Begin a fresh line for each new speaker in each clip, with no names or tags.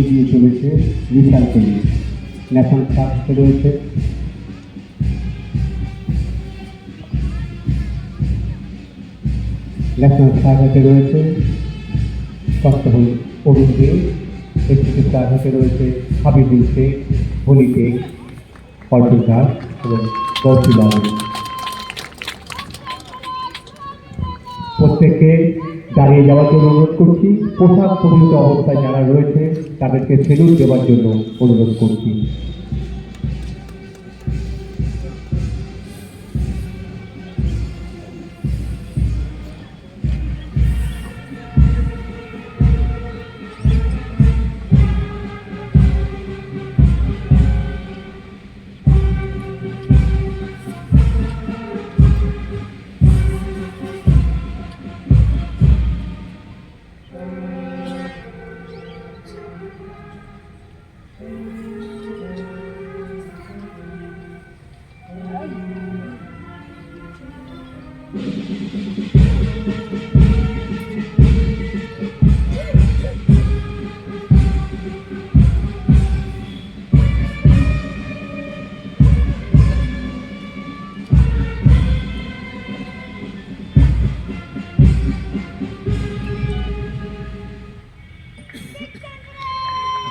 এগিয়ে চলেছে, বিশাল tennis national ফ্লাক্সে রয়েছে। ন্যাশনাল ফ্লাগ রয়েছে constable Arun Dey executive flag হাতে রয়েছে হাবিবুল শেখ, হলি শেখ, অর্জুন দাস এবং গৌসী বাবু প্রত্যেককে দাঁড়িয়ে যাওয়ার জন্য অনুরোধ করছি। পোশাক পরিহিত অবস্থায় যারা রয়েছে, তাদেরকে সেলুট দেওয়ার জন্য অনুরোধ করছি।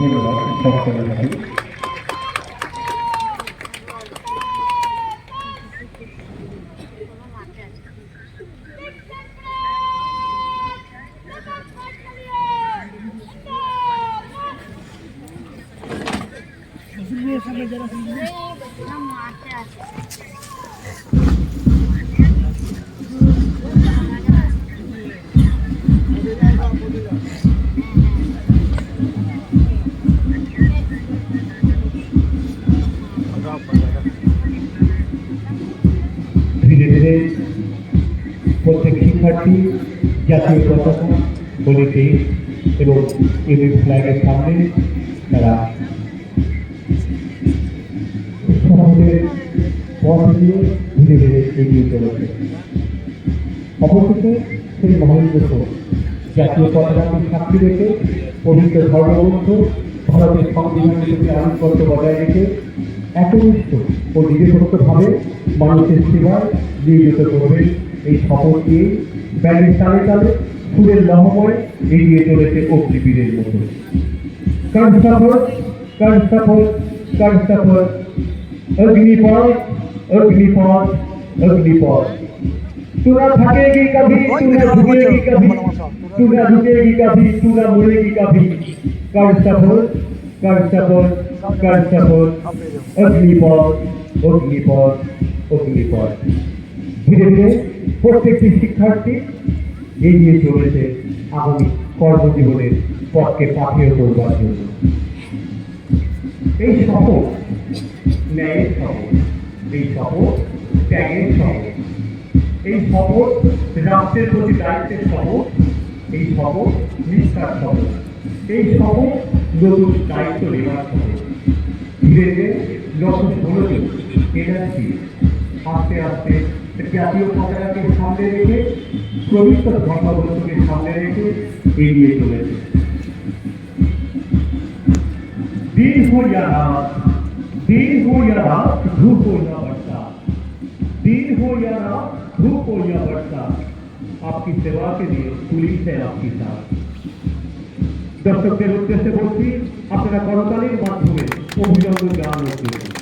Nurullah Doktor Hadi. Şimdi sana gelsin. Tamam, artık. শিক্ষার্থী জাতীয় পতাকা বলিতে এবং ইউনিট ফ্ল্যাগের সামনে তারা ধীরে ধীরে এগিয়ে চলেছে। অবশেষে সেই মহেন্দ্র জাতীয় পতাকাকে সাক্ষী রেখে পবিত্র ধর্মগ্রন্থ ভারতের সংবিধানের প্রতি আনুগত্য বজায় রেখে একনিষ্ঠ ও নিরপেক্ষভাবে মানুষের সেবায় নিয়োজিত করবেন এই শপথ দিয়ে ব্যাগের তালে তালে ফুলের লহময় এগিয়ে চলেছে অগ্নিবীরের মতো কনস্টাপল কনস্টাপল কনস্টাপল अग्निपथ अग्निपथ अग्निपथ तू ना थकेगी कभी तू ना झुकेगी कभी तू ना झुकेगी कभी तू ना मुड़ेगी कभी constable constable constable Agnipath Agnipath Agnipath ধীরে প্রত্যেকটি শিক্ষার্থী এগিয়ে চলেছে আগামী কর্মজীবনের পথকে পাথেয় করবার জন্য। এই শপথ ন্যায়ের শপথ এই শপথ ত্যাগের শপথ এই শপথ রাষ্ট্রের প্রতি দায়িত্বের শপথ এই শপথ নিষ্ঠার শপথ এই শপথ নতুন দায়িত্ব নেওয়ার শপথ ধীরে ধীরে যত ষোলোটি এনার্জি আস্তে আস্তে জাতীয় পতাকাকে সামনে রেখে পবিত্র ধর্মগ্রন্থকে সামনে রেখে এগিয়ে চলেছে दिन हो या रात दिन हो या रात धूप हो या बरसात दिन हो या रात धूप हो या बरसात आपकी सेवा के लिए पुलिस है आपकी साथ দর্শকদের উদ্দেশ্যে বলছি আপনারা করতালির মাধ্যমে অভিনন্দন জানানোর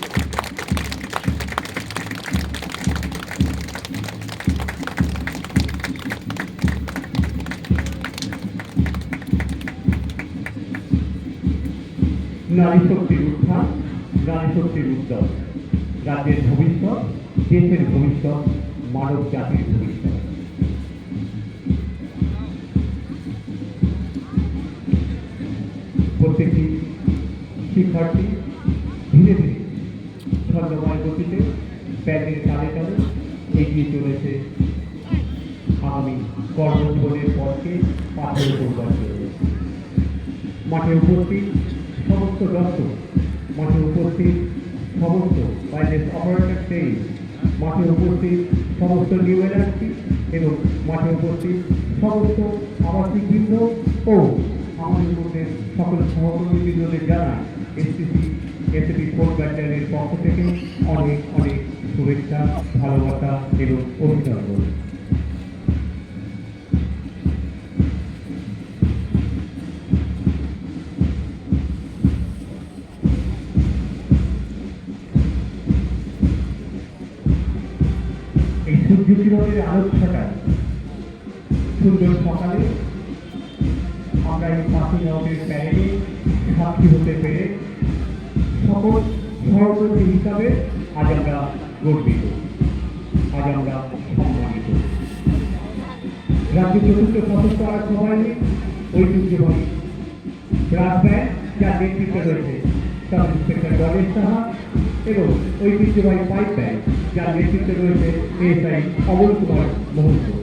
নারী শক্তির উত্থান নারী শক্তির উদ্যম। রাজ্যের ভবিষ্যৎ, দেশের ভবিষ্যৎ, মানব জাতির ভবিষ্যৎ। প্রত্যেকটি শিক্ষার্থী ধীরে ধীরে ছন্দময় গতিতে ব্যাগের তালে তালে এগিয়ে চলেছে আগামী কর্মজীবনের পথকে পাথর করবার জন্য। মাঠে উপস্থিত সমস্ত দর্শক মাঠে উপস্থিত, সমস্ত বাইরের অপারেটর সেই মাঠে উপস্থিত সমস্ত নিউ এনার্জি এবং মাঠে উপস্থিত সমস্ত আবাসিক বৃন্দ ও আমাদের মধ্যে সকল সহকর্মীদের জানাই এসটিসি এসপি ফোর ব্যাটালিয়নের পক্ষ থেকে অনেক অনেক শুভেচ্ছা, ভালোবাসা এবং অভিনন্দন। সূর্য কিরণের আলোচ্যটায় সুন্দর সকালে আমরা এই পাখি আমাদের প্যারেডে সাক্ষী হতে পেরে সকল সহকর্মী হিসাবে আজ আমরা গর্বিত, আজ আমরা সম্মানিত। রাজ্য চতুর্থ সশস্ত্র আইন সভায় ঐতিহ্যবাহী ব্যান্ড যার নেতৃত্বে রয়েছে সাব ইন্সপেক্টর গণেশ সাহা এবং ঐতিহ্যবাহী পাইপ ব্যাংক যার নেতৃত্বে রয়েছে এএসআই অমল কুমার মোহন